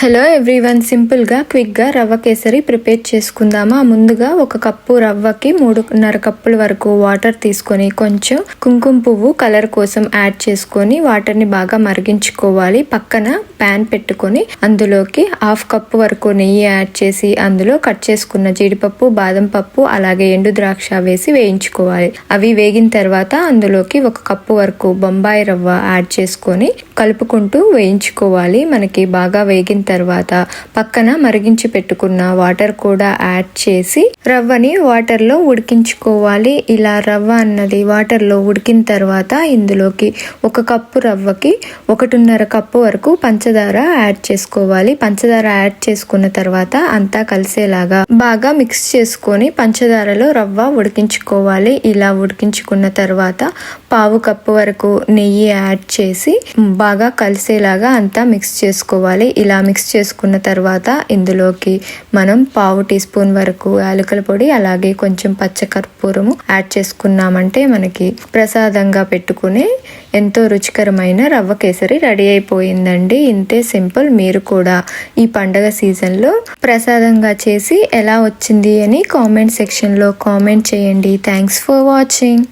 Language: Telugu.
హలో ఎవ్రీవన్ సింపుల్గా క్విక్గా రవ్వ కేసరి ప్రిపేర్ చేసుకుందామా? ముందుగా ఒక కప్పు రవ్వకి మూడున్నర కప్పుల వరకు వాటర్ తీసుకొని కొంచెం కుంకుమ పువ్వు కలర్ కోసం యాడ్ చేసుకొని వాటర్ని బాగా మరిగించుకోవాలి. పక్కన ప్యాన్ పెట్టుకొని అందులోకి హాఫ్ కప్పు వరకు నెయ్యి యాడ్ చేసి అందులో కట్ చేసుకున్న జీడిపప్పు బాదం పప్పు అలాగే ఎండు ద్రాక్ష వేసి వేయించుకోవాలి. అవి వేగిన తర్వాత అందులోకి ఒక కప్పు వరకు బొంబాయి రవ్వ యాడ్ చేసుకొని కలుపుకుంటూ వేయించుకోవాలి. మనకి బాగా వేగిన తర్వాత పక్కన మరిగించి పెట్టుకున్న వాటర్ కూడా యాడ్ చేసి రవ్వని వాటర్లో ఉడికించుకోవాలి. ఇలా రవ్వ అన్నది వాటర్లో ఉడికిన తర్వాత ఇందులోకి ఒక కప్పు రవ్వకి ఒకటిన్నర కప్పు వరకు పంచ పంచదార యాడ్ చేసుకోవాలి. పంచదార యాడ్ చేసుకున్న తర్వాత అంతా కలిసేలాగా బాగా మిక్స్ చేసుకొని పంచదారలో రవ్వ ఉడికించుకోవాలి. ఇలా ఉడికించుకున్న తర్వాత పావు కప్పు వరకు నెయ్యి యాడ్ చేసి బాగా కలిసేలాగా అంతా మిక్స్ చేసుకోవాలి. ఇలా మిక్స్ చేసుకున్న తర్వాత ఇందులోకి మనం పావు టీ స్పూన్ వరకు యాలకుల పొడి అలాగే కొంచెం పచ్చకర్పూరము యాడ్ చేసుకున్నామంటే మనకి ప్రసాదంగా పెట్టుకునే ఎంతో రుచికరమైన రవ్వ కేసరి రెడీ అయిపోయిందండి. ఇంతే సింపుల్. మీరు కూడా ఈ పండగ సీజన్లో ప్రసాదంగా చేసి ఎలా వచ్చింది అని కామెంట్ సెక్షన్లో కామెంట్ చేయండి. Thanks for watching.